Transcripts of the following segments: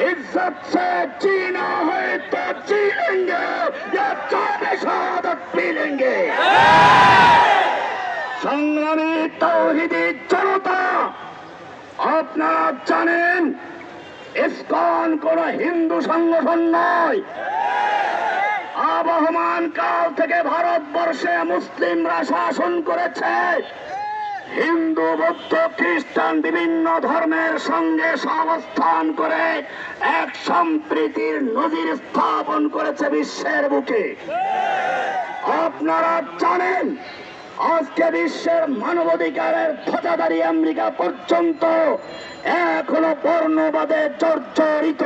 इज्जत से जीना है तो जी लेंगे या जाने शहादत पी लेंगे সংগ্রামী তৌহিদি জনতা আপনারা জানেন ইসকন কোন হিন্দু সংগঠন নয় আবহমান কাল থেকে ভারতবর্ষে মুসলিমরা শাসন করেছে হিন্দু বৌদ্ধ খ্রিস্টান বিভিন্ন ধর্মের সঙ্গে সহাবস্থান করে এক সম্প্রীতির নজির স্থাপন করেছে বিশ্বের বুকে। আপনারা জানেন, আজকে বিশ্বের মানবাধিকারের ধ্বজাধারী আমেরিকা পর্যন্ত এখনও বর্ণবাদে জর্জরিত।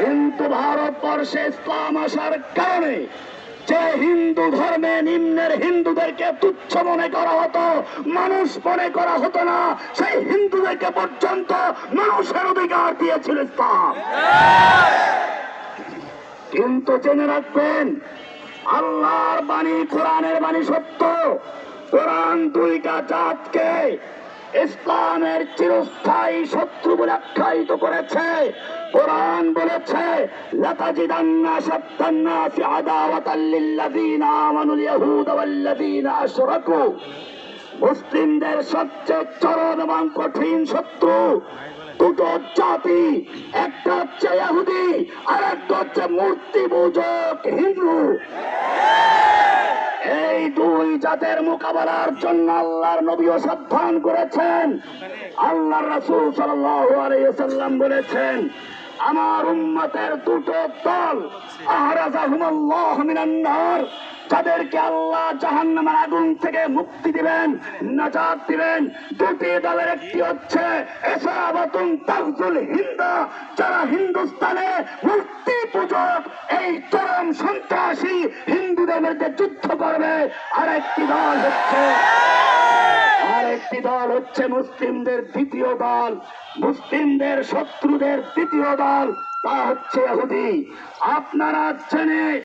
কিন্তু ভারতবর্ষে ইসলাম আসার কারণে যে হিন্দু ধর্মে নিম্নের হিন্দুদেরকে তুচ্ছ মনে করা হতো, মানুষ মনে করা হতো না, সেই হিন্দুদেরকে পর্যন্ত মানুষের অধিকার দিয়েছিল ইসলাম। কিন্তু জেনে রাখবেন, আল্লাহর বাণী, কোরআনের বাণী সত্য। কোরআন দুইটা জাতকে ইসলামের চিরস্থায়ী শত্রু বলে আখ্যায়িত করেছে, কোরআন বলেছে মুসলিমদের সবচেয়ে চরম এবং কঠিন শত্রু দুটো জাতি, একটা হচ্ছে ইহুদি আর একটা হচ্ছে মূর্তি পূজক হিন্দু। জাতের মোকাবেলার জন্য আল্লাহর নবীও সাবধান করেছেন। আল্লাহ রাসূল ওয়াসাল্লাম বলেছেন, আমার উম্মতের দুটো দল, আহরাজাহুমুল্লাহ মিনান নার যাদেরকে আল্লাহ জাহান্নামের আগুন থেকে মুক্তি দিবেন, নাজাত দিবেন। দুটি দলের একটি হচ্ছে এসাবাতুন তাগজুল হিন্দা, যারা হিন্দুস্তানে মূর্তি পূজক, এই চরম সন্ত্রাসী হিন্দুদের বিরুদ্ধে যুদ্ধ করবে। আর একটি দল হচ্ছে, আরেকটি দল হচ্ছে মুসলিমদের দ্বিতীয় দল, মুসলিমদের শত্রুদের দ্বিতীয় দল, তা হচ্ছে হুদি আপনারা জেনে